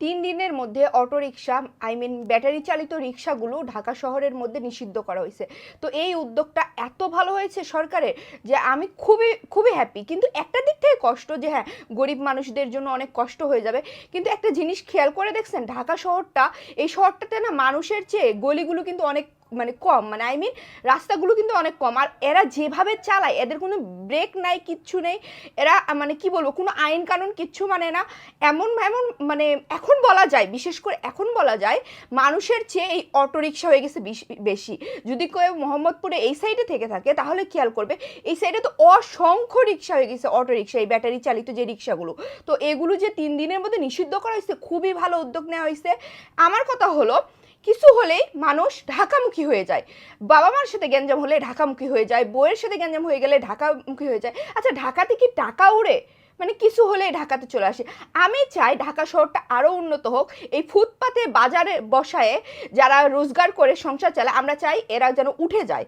তিন দিনের মধ্যে auto rickshaw I mean battery চালিত রিক্সাগুলো ঢাকা শহরের মধ্যে নিষিদ্ধ করা হয়েছে। তো এই উদ্যোগটা এত ভালো হয়েছে সরকারের যে আমি খুবই খুবই হ্যাপি কিন্তু একটা দিক থেকে কষ্ট যে হ্যাঁ গরিব মানুষদের জন্য অনেক কষ্ট হয়ে যাবে। কিন্তু একটা জিনিস খেয়াল করে দেখছেন, ঢাকা শহরটা, এই শহরটাতে না মানুষের চেয়ে গলিগুলো কিন্তু অনেক মানে কম মানে আই মিন রাস্তাগুলো কিন্তু অনেক কম। আর এরা যেভাবে চালায়, এদের কোনো ব্রেক নাই, কিচ্ছু নেই। এরা মানে কি বলব, কোনো আইন কানুন কিচ্ছু মানে না। এমন এমন মানে এখন বলা যায়, বিশেষ করে এখন বলা যায়, মানুষের চেয়ে এই অটো রিক্সা হয়ে গেছে বেশি- যদি কেউ মোহাম্মদপুরে এই সাইডে থেকে থাকে, তাহলে খেয়াল করবে, এই সাইডে তো অসংখ্য রিক্সা হয়ে গেছে অটো রিক্সা এই ব্যাটারি চালিত যে রিক্সাগুলো তো এগুলো যে তিন দিনের মধ্যে নিষিদ্ধ করা হয়েছে, খুবই ভালো উদ্যোগ নেওয়া হয়েছে। আমার কথা হলো কিছু হলেই মানুষ ঢাকামুখী হয়ে যায়। বাবা মার সাথে গ্যাঞ্জাম হলে ঢাকামুখী হয়ে যায় বইয়ের সাথে গ্যাঞ্জাম হয়ে গেলে ঢাকামুখী হয়ে যায়। আচ্ছা ঢাকাতে কি টাকা উড়ে মানে কিছু হলে ঢাকাতে চলে আসে। আমি চাই ঢাকা শহরটা আরও উন্নত হোক। এই ফুটপাতে বাজারে বসায় যারা রোজগার করে সংসার চালায়, আমরা চাই এরা যেন উঠে যায়।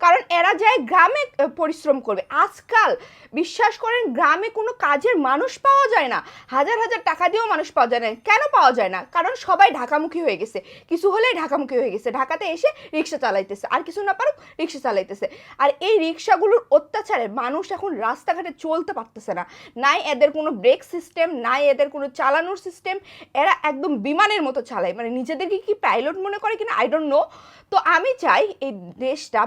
কারণ এরা যায় গ্রামে পরিশ্রম করবে। আজকাল বিশ্বাস করেন গ্রামে কোনো কাজের মানুষ পাওয়া যায় না। হাজার হাজার টাকা দিয়েও মানুষ পাওয়া যায় না। কেন পাওয়া যায় না? কারণ সবাই ঢাকামুখী হয়ে গেছে। কিছু হলেই ঢাকামুখী হয়ে গেছে। ঢাকাতে এসে রিক্সা চালাইতেছে। আর কিছু না পারুক রিক্সা চালাইতেছে। আর এই রিক্সাগুলোর অত্যাচারে মানুষ এখন রাস্তাঘাটে চলতে পারতেছে না। নাই এদের কোনো ব্রেক সিস্টেম, নাই এদের কোনো চালানোর সিস্টেম। এরা একদম বিমানের মতো চালায়। মানে নিজেদেরকে কি পাইলট মনে করে কিনা? আই ডোন্ট নো তো আমি চাই এই দেশটা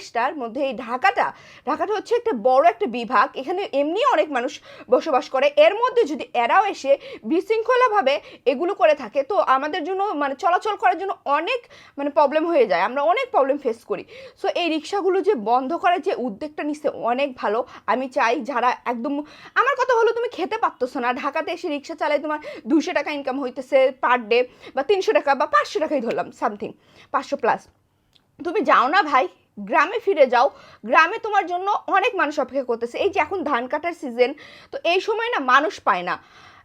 বাংলাদেশটার মধ্যে এই ঢাকাটা ঢাকাটা হচ্ছে একটা বড় একটা বিভাগ। এখানে এমনি অনেক মানুষ বসবাস করে। এর মধ্যে যদি এরাও এসে বিশৃঙ্খলাভাবে এগুলো করে থাকে, তো আমাদের জন্য মানে চলাচল করার জন্য অনেক মানে প্রবলেম হয়ে যায়। আমরা অনেক প্রবলেম ফেস করি। সো এই রিক্সাগুলো যে বন্ধ করার যে উদ্যোগটা নিচ্ছে অনেক ভালো। আমি চাই যারা একদম, আমার কথা হলো তুমি খেতে পারতেছো না। ঢাকাতে এসে রিক্সা চালায় তোমার দুশো টাকা ইনকাম হইতেছে পার ডে বা তিনশো টাকা বা পাঁচশো টাকাই ধরলাম সামথিং পাঁচশো প্লাস তুমি যাও না ভাই গ্রামে ফিরে যাও। গ্রামে তোমার জন্য অনেক মানুষ অপেক্ষা করতেছে। এই যে এখন ধান কাটার সিজন তো এই সময় না মানুষ পায় না।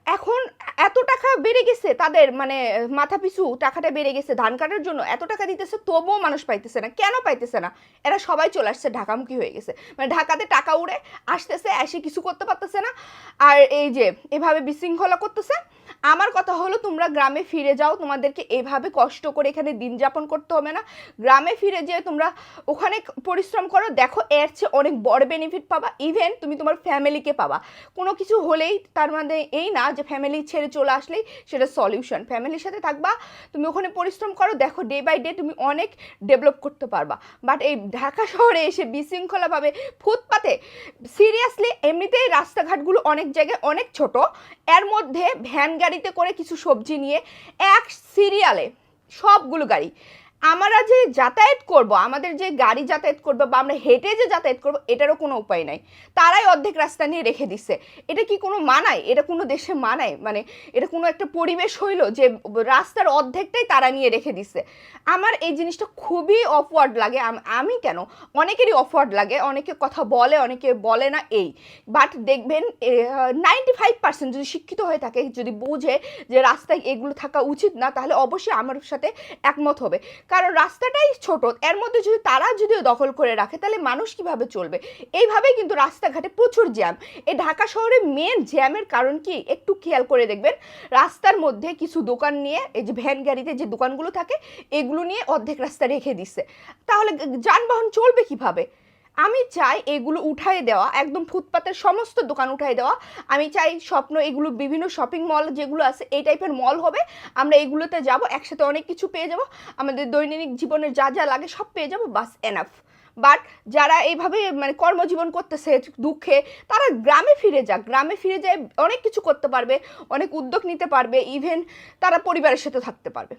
এখন এত টাকা বেড়ে গেছে তাদের মানে মাথা পিছু, টাকাটা বেড়ে গেছে ধান কাটার জন্য। এত টাকা দিতেছে, তবুও মানুষ পাইতেছে না। কেন পাইতেছে না? এরা সবাই চলে আসছে, ঢাকামুখী হয়ে গেছে। মানে ঢাকাতে টাকা উড়ে আসতেছে, এসে কিছু করতে পারতেছে না। আর এই যে, এভাবে বিশৃঙ্খলা করতেছে। আমার কথা হলো তোমরা গ্রামে ফিরে যাও, তোমাদেরকে এভাবে কষ্ট করে এখানে দিন যাপন করতে হবে না। গ্রামে ফিরে যেয়ে তোমরা ওখানে পরিশ্রম করো, দেখো এর চেয়ে অনেক বড় বেনিফিট পাবা। ইভেন তুমি তোমার ফ্যামিলিকে পাবা। কোনো কিছু হলেই তার মানে এই না যে ফ্যামিলি ছেড়ে চলে আসলেই সেটা সলিউশন ফ্যামিলির সাথে থাকবা, তুমি ওখানে পরিশ্রম করো, দেখো ডে বাই ডে তুমি অনেক ডেভেলপ করতে পারবা। বাট এই ঢাকা শহরে এসে বিশৃঙ্খলাভাবে ফুটপাতে সিরিয়াসলি এমনিতেই রাস্তাঘাটগুলো অনেক জায়গায় অনেক ছোট। এর মধ্যে ভ্যান গাড়িতে করে কিছু সবজি নিয়ে এক সিরিয়ালে সবগুলো গাড়ি আমরা যে যাতায়াত করব, আমাদের যে গাড়ি যাতায়াত করব বা আমরা হেঁটে যে যাতায়াত করব, এটারও কোনো উপায় নাই। তারাই অর্ধেক রাস্তা নিয়ে রেখে দিছে। এটা কি কোনো মানায়? এটা কোনো দেশে মানায়? মানে এটা কোনো একটা পরিবেশ হইল যে রাস্তার অর্ধেকটাই তারা নিয়ে রেখে দিছে। আমার এই জিনিসটা খুবই অফওয়ার্ড লাগে। আমি কেন? অনেকেরই অফওয়ার্ড লাগে। অনেকে কথা বলে, অনেকে বলে না এই। বাট দেখবেন নাইনটি ফাইভ পার্সেন্ট যদি শিক্ষিত হয়ে থাকে, যদি বুঝে যে রাস্তায় এগুলো থাকা উচিত না, তাহলে অবশ্যই আমার সাথে একমত হবে। কারণ রাস্তাটাই ছোট, এর মধ্যে যদি তারা যদিও দখল করে রাখে, তাহলে মানুষ কীভাবে চলবে? এইভাবেই কিন্তু রাস্তাঘাটে প্রচুর জ্যাম। এই ঢাকা শহরে মেন জ্যামের কারণ কি? একটু খেয়াল করে দেখবেন। রাস্তার মধ্যে কিছু দোকান নিয়ে, এই যে ভ্যান গাড়িতে যে দোকানগুলো থাকে, এগুলো নিয়ে অর্ধেক রাস্তা রেখে দিচ্ছে তাহলে যানবাহন চলবে কীভাবে? আমি চাই এগুলো উঠাই দেওয়া, একদম ফুটপাতের সমস্ত দোকান উঠাই দেওয়া। আমি চাই স্বপ্ন এগুলো বিভিন্ন শপিং মল যেগুলো আছে, এই টাইপের মল হবে। আমরা এগুলোতে যাব, একসাথে অনেক কিছু পেয়ে যাব। আমাদের দৈনন্দিন জীবনের যা যা লাগে সব পেয়ে যাব, বাস এনাফ বাট যারা এইভাবে মানে কর্মজীবন করতেছে, দুঃখে, তারা গ্রামে ফিরে যাক। গ্রামে ফিরে যায় অনেক কিছু করতে পারবে, অনেক উদ্যোগ নিতে পারবে। ইভেন তারা পরিবারের সাথে থাকতে পারবে।